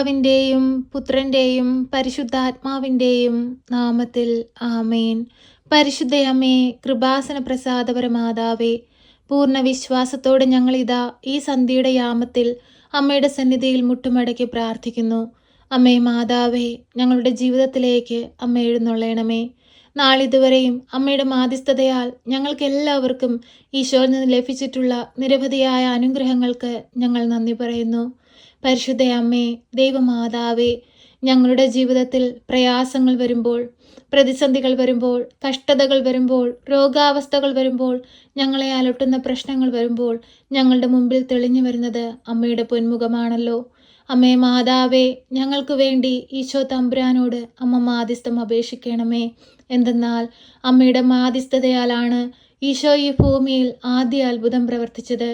പിതാവിന്റെയും പുത്രന്റെയും പരിശുദ്ധാത്മാവിന്റെയും നാമത്തിൽ ആമേൻ. പരിശുദ്ധയമ്മേ കൃപാസന പ്രസാദപരമാതാവേ പൂർണ വിശ്വാസത്തോടെ ഞങ്ങളിതാ ഈ സന്ധ്യയുടെ യാമത്തിൽ അമ്മയുടെ സന്നിധിയിൽ മുട്ടുമടക്കി പ്രാർത്ഥിക്കുന്നു. അമ്മേ മാതാവേ ഞങ്ങളുടെ ജീവിതത്തിലേക്ക് അമ്മ എഴുന്നള്ളണമേ. നാളിതുവരെയും അമ്മയുടെ മാധ്യസ്ഥതയാൽ ഞങ്ങൾക്ക് എല്ലാവർക്കും ഈശോയിൽ നിന്ന് ലഭിച്ചിട്ടുള്ള നിരവധിയായ അനുഗ്രഹങ്ങൾക്ക് ഞങ്ങൾ നന്ദി പറയുന്നു. പരിശുദ്ധ അമ്മേ ദൈവമാതാവേ ഞങ്ങളുടെ ജീവിതത്തിൽ പ്രയാസങ്ങൾ വരുമ്പോൾ പ്രതിസന്ധികൾ വരുമ്പോൾ കഷ്ടതകൾ വരുമ്പോൾ രോഗാവസ്ഥകൾ വരുമ്പോൾ ഞങ്ങളെ അലട്ടുന്ന പ്രശ്നങ്ങൾ വരുമ്പോൾ ഞങ്ങളുടെ മുമ്പിൽ തെളിഞ്ഞു വരുന്നത് അമ്മയുടെ പൊന്മുഖമാണല്ലോ അമ്മേ മാതാവേ ഞങ്ങൾക്ക് വേണ്ടി ഈശോ തമ്പുരാനോട് അമ്മ മാധ്യസ്ഥം അപേക്ഷിക്കണമേ. എന്തെന്നാൽ അമ്മയുടെ മാധ്യസ്ഥതയാലാണ് ഈശോ ഈ ഭൂമിയിൽ ആദ്യ അത്ഭുതം പ്രവർത്തിച്ചത്.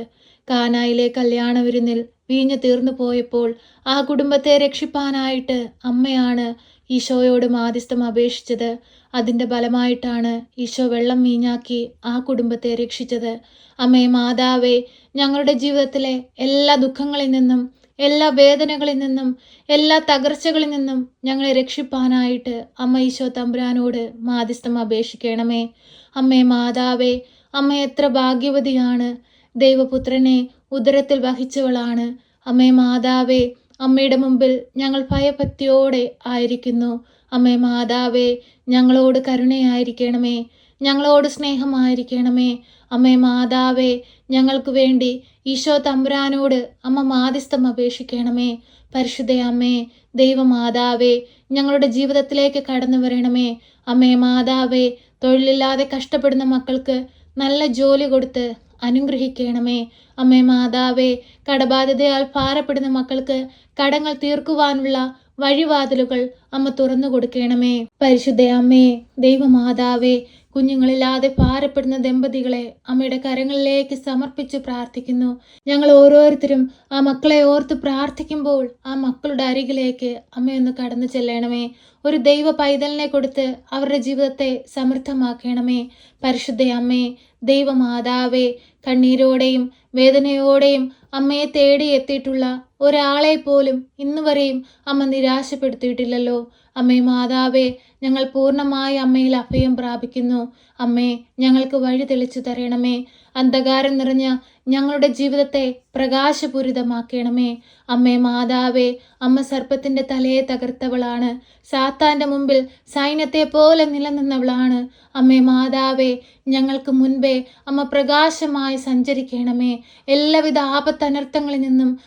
കാനായിലെ കല്യാണ വിരുന്നിൽ വീഞ്ഞു തീർന്നു പോയപ്പോൾ ആ കുടുംബത്തെ രക്ഷിപ്പാനായിട്ട് അമ്മയാണ് ഈശോയോട് മാധ്യസ്ഥം അപേക്ഷിച്ചത്. അതിന്റെ ഫലമായിട്ടാണ് ഈശോ വെള്ളം വീഞ്ഞാക്കി ആ കുടുംബത്തെ രക്ഷിച്ചത്. അമ്മേ മാതാവേ ഞങ്ങളുടെ ജീവിതത്തിലെ എല്ലാ ദുഃഖങ്ങളിൽ നിന്നും എല്ലാ വേദനകളിൽ നിന്നും എല്ലാ തകർച്ചകളിൽ നിന്നും ഞങ്ങളെ രക്ഷിപ്പാനായിട്ട് അമ്മ ഈശോ തമ്പുരാനോട് മാധ്യസ്ഥം അപേക്ഷിക്കണമേ. അമ്മേ മാതാവേ അമ്മ എത്ര ഭാഗ്യവതിയാണ്. ദൈവപുത്രനെ ഉദരത്തിൽ വഹിച്ചവളാണ്. അമ്മേ മാതാവേ അമ്മയുടെ മുമ്പിൽ ഞങ്ങൾ ഭയഭക്തിയോടെ ആയിരിക്കുന്നു. അമ്മേ മാതാവേ ഞങ്ങളോട് കരുണയായിരിക്കണമേ. ഞങ്ങളോട് സ്നേഹമായിരിക്കണമേ. അമ്മേ മാതാവേ ഞങ്ങൾക്ക് വേണ്ടി ഈശോ തമ്പുരാനോട് അമ്മ മാധ്യസ്ഥം അപേക്ഷിക്കണമേ. പരിശുദ്ധ അമ്മേ ദൈവമാതാവേ ഞങ്ങളുടെ ജീവിതത്തിലേക്ക് കടന്നു വരണമേ. അമ്മേ മാതാവേ തൊഴിലില്ലാതെ കഷ്ടപ്പെടുന്ന മക്കൾക്ക് നല്ല ജോലി കൊടുത്ത് അനുഗ്രഹിക്കണമേ. അമ്മേ മാതാവേ കടബാധ്യതയാൽ ഭാരപ്പെടുന്ന മക്കൾക്ക് കടങ്ങൾ തീർക്കുവാനുള്ള വഴിവാതിലുകൾ അമ്മ തുറന്നു കൊടുക്കണമേ പരിശുദ്ധ അമ്മേ ദൈവമാതാവേ കുഞ്ഞുങ്ങളില്ലാതെ ഭാരപ്പെടുന്ന ദമ്പതികളെ അമ്മയുടെ കരങ്ങളിലേക്ക് സമർപ്പിച്ച് പ്രാർത്ഥിക്കുന്നു. ഞങ്ങൾ ഓരോരുത്തരും ആ മക്കളെ ഓർത്ത് പ്രാർത്ഥിക്കുമ്പോൾ ആ മക്കളുടെ അരികിലേക്ക് അമ്മയൊന്ന് കടന്നു ചെല്ലണമേ. ഒരു ദൈവ പൈതലിനെ കൊടുത്ത് അവരുടെ ജീവിതത്തെ സമൃദ്ധമാക്കണമേ. പരിശുദ്ധ അമ്മേ ദൈവമാതാവേ കണ്ണീരോടെയും വേദനയോടെയും അമ്മയെ തേടി എത്തിയിട്ടുള്ള ഒരാളെ പോലും ഇന്നുവരെയും അമ്മ നിരാശപ്പെടുത്തിയിട്ടില്ലല്ലോ. അമ്മേ മാതാവേ ഞങ്ങൾ പൂർണമായി അമ്മയിൽ അഭയം പ്രാപിക്കുന്നു. അമ്മേ ഞങ്ങൾക്ക് വഴി തെളിച്ചു തരണമേ. അന്ധകാരം നിറഞ്ഞ ഞങ്ങളുടെ ജീവിതത്തെ പ്രകാശപൂരിതമാക്കണമേ. അമ്മേ മാതാവേ അമ്മ സർപ്പത്തിന്റെ തലയെ തകർത്തവളാണ്. സാത്താന്റെ മുമ്പിൽ സൈന്യത്തെ പോലെ നിലനിന്നവളാണ്. അമ്മേ മാതാവേ ഞങ്ങൾക്ക് മുൻപേ അമ്മ പ്രകാശമായി സഞ്ചരിക്കണമേ. എല്ലാവിധ ആപത്തനർത്ഥങ്ങളിൽ നിന്നും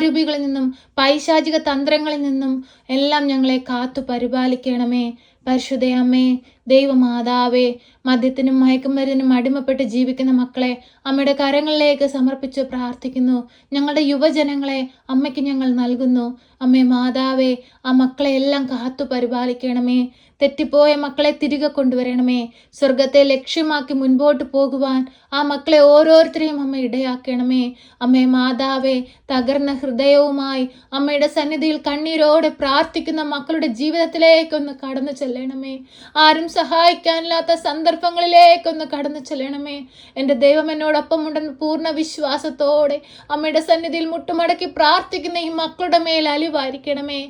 ദുഷ്ടാരൂപികളിൽ നിന്നും പൈശാചിക തന്ത്രങ്ങളിൽ നിന്നും എല്ലാം ഞങ്ങളെ കാത്തു പരിപാലിക്കണമേ. പരിശുദ്ധയമ്മേ ദൈവമാതാവേ മദ്യത്തിനും മയക്കുമരുന്നും അടിമപ്പെട്ട് ജീവിക്കുന്ന മക്കളെ അമ്മയുടെ കരങ്ങളിലേക്ക് സമർപ്പിച്ച് പ്രാർത്ഥിക്കുന്നു. ഞങ്ങളുടെ യുവജനങ്ങളെ അമ്മയ്ക്ക് ഞങ്ങൾ നൽകുന്നു. അമ്മേ മാതാവേ ആ മക്കളെ എല്ലാം കാത്തു പരിപാലിക്കണമേ. തെറ്റിപ്പോയ മക്കളെ തിരികെ കൊണ്ടുവരണമേ. സ്വർഗത്തെ ലക്ഷ്യമാക്കി മുൻപോട്ട് പോകുവാൻ ആ മക്കളെ ഓരോരുത്തരെയും അമ്മ ഇടയാക്കണമേ. അമ്മേ മാതാവേ തകർന്ന ഹൃദയവുമായി അമ്മയുടെ സന്നിധിയിൽ കണ്ണീരോടെ പ്രാർത്ഥിക്കുന്ന മക്കളുടെ ജീവിതത്തിലേക്കൊന്ന് കടന്നു ചെല്ലണമേ. ആരും സഹായിക്കാനില്ലാത്ത സന്ദർഭങ്ങളിലേക്കൊന്ന് കടന്നു ചെല്ലണമേ. എന്റെ ദൈവം എന്നോടൊപ്പം ഉണ്ടെന്ന് പൂർണ വിശ്വാസത്തോടെ അമ്മയുടെ സന്നിധിയിൽ മുട്ടുമടക്കി പ്രാർത്ഥിക്കുന്ന ഈ മക്കളുടെ മേൽ അലിവായിരിക്കണമേ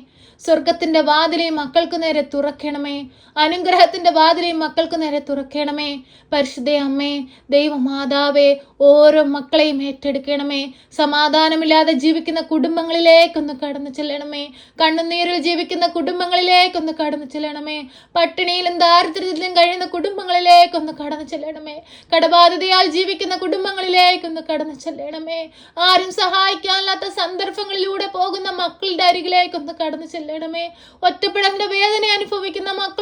സ്വർഗത്തിന്റെ വാതിലെയും മക്കൾക്ക് നേരെ തുറക്കണമേ. അനുഗ്രഹത്തിന്റെ വാതിലെയും മക്കൾക്ക് നേരെ തുറക്കണമേ. പരിശുദ്ധ അമ്മേ ദൈവമാതാവേ ഓരോ മക്കളെയും ഏറ്റെടുക്കണമേ. സമാധാനമില്ലാതെ ജീവിക്കുന്ന കുടുംബങ്ങളിലേക്കൊന്ന് കടന്നു ചെല്ലണമേ. കണ്ണുനീരിൽ ജീവിക്കുന്ന കുടുംബങ്ങളിലേക്കൊന്ന് കടന്നു ചെല്ലണമേ. പട്ടിണിയിലും ദാരിദ്ര്യത്തിലും കഴിയുന്ന കുടുംബങ്ങളിലേക്കൊന്ന് കടന്നു ചെല്ലണമേ. കടബാധിതയാൽ ജീവിക്കുന്ന കുടുംബങ്ങളിലേക്കൊന്ന് കടന്നു ചെല്ലണമേ. ആരും സഹായിക്കാനില്ലാത്ത സന്ദർഭങ്ങളിലൂടെ പോകുന്ന മക്കളുടെ അരികിലേക്കൊന്ന് കടന്നു ചെല്ലണമേ ഒറ്റപ്പെടലിന്റെ വേദന അനുഭവിക്കുന്ന മക്കളുടെ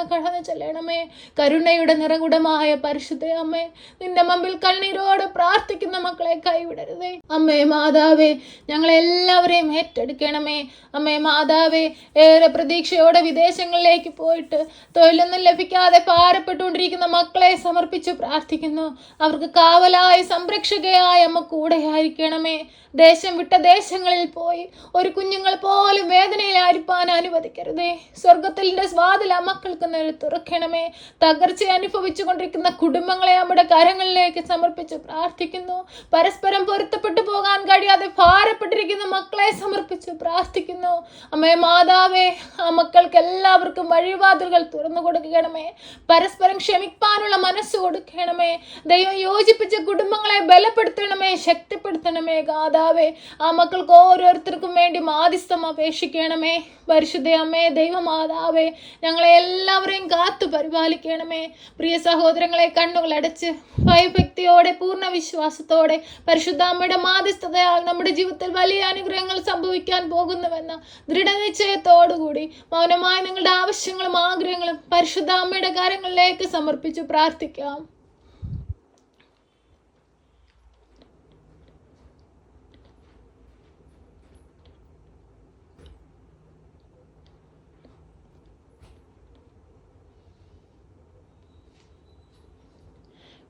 അരികിലേക്കൊന്ന് കടന്നു ചെല്ലണമേ. കരുണയുടെ നിറകുടമായ പരിശുദ്ധ അമ്മേ നിന്റെ മുമ്പിൽ കണ്ണീരോട് പ്രാർത്ഥിക്കുന്ന മക്കളെ കൈവിടരുതേ. അമ്മേ മാതാവേ ഞങ്ങളെല്ലാവരെയും ഏറ്റെടുക്കണമേ. അമ്മേ മാതാവേ ഏറെ പ്രതീക്ഷയോടെ വിദേശങ്ങളിലേക്ക് പോയിട്ട് തൊഴിലൊന്നും ലഭിക്കാതെ പാരപ്പെട്ടുകൊണ്ടിരിക്കുന്ന മക്കളെ സമർപ്പിച്ച് പ്രാർത്ഥിക്കുന്നു. അവർക്ക് കാവലായി സംരക്ഷകയായ അമ്മ കൂടെയായിരിക്കണമേ. ദേശം വിട്ട ദേശങ്ങളിൽ പോയി ഒരു കുഞ്ഞുങ്ങൾ പോലും വേദനയിലായിരിക്കാൻ അനുവദിക്കരുതേ. സ്വർഗത്തിന്റെ സ്വാതിൽ ആ മക്കൾക്ക് നേരെ തുറക്കണമേ തകർച്ച അനുഭവിച്ചു കൊണ്ടിരിക്കുന്ന കുടുംബങ്ങളെ നമ്മുടെ കരങ്ങളിലേക്ക് സമർപ്പിച്ച് പ്രാർത്ഥിക്കുന്നു. പരസ്പരം പൊരുത്തപ്പെട്ടു പോകാൻ കഴിയാതെ ഭാരപ്പെട്ടിരിക്കുന്ന മക്കളെ സമർപ്പിച്ച് പ്രാർത്ഥിക്കുന്നു. അമ്മേ മാതാവേ ആ മക്കൾക്ക് എല്ലാവർക്കും വഴിവാതിലുകൾ തുറന്നു കൊടുക്കണമേ. പരസ്പരം ക്ഷമിക്കാനുള്ള മനസ്സ് കൊടുക്കണമേ. ദൈവം യോജിപ്പിച്ച കുടുംബങ്ങളെ ബലപ്പെടുത്തണമേ ശക്തിപ്പെടുത്തണമേ ഗാതാവേ. ആ മക്കൾക്ക് ഓരോരുത്തർക്കും വേണ്ടി മാധ്യസ്ഥം അപേക്ഷിക്കണമേ. പരിശുദ്ധ അമ്മേ ദൈവമാതാവേ ഞങ്ങളെ എല്ലാവരെയും കാത്തു പരിപാലിക്കണമേ. പ്രിയ സഹോദരങ്ങളെ കണ്ണുകൾ അടച്ച് ഭയഭക്തിയോടെ പൂർണ വിശ്വാസത്തോടെ പരിശുദ്ധ അമ്മയുടെ മാധ്യസ്ഥതയാൽ നമ്മുടെ ജീവിതത്തിൽ വലിയ അനുഗ്രഹങ്ങൾ സംഭവിക്കാൻ പോകുന്നുവെന്ന ദൃഢനിശ്ചയത്തോടുകൂടി മൗനമായി നിങ്ങളുടെ ആവശ്യങ്ങളും ആഗ്രഹങ്ങളും പരിശുദ്ധ അമ്മയുടെ കാര്യങ്ങളിലേക്ക് സമർപ്പിച്ചു പ്രാർത്ഥിക്കാം.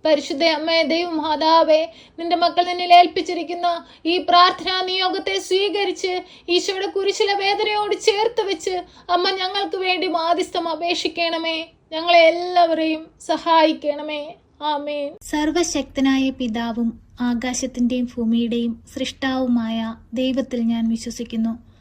പരിശുദ്ധ അമ്മേ ദൈവം മാതാവേ നിന്റെ മക്കൾ നിന്നെ ഏൽപ്പിച്ചിരിക്കുന്ന ഈ പ്രാർത്ഥനാ നിയോഗത്തെ സ്വീകരിച്ച് ഈശോയുടെ കുരിശിലെ വേദനയോട് ചേർത്ത് വെച്ച് അമ്മ ഞങ്ങൾക്ക് വേണ്ടി മാധ്യസ്ഥം അപേക്ഷിക്കണമേ. ഞങ്ങളെ എല്ലാവരെയും സഹായിക്കണമേ. ആമേൻ. സർവശക്തനായ പിതാവും ആകാശത്തിന്റെയും ഭൂമിയുടെയും സൃഷ്ടാവുമായ ദൈവത്തിൽ ഞാൻ വിശ്വസിക്കുന്നു.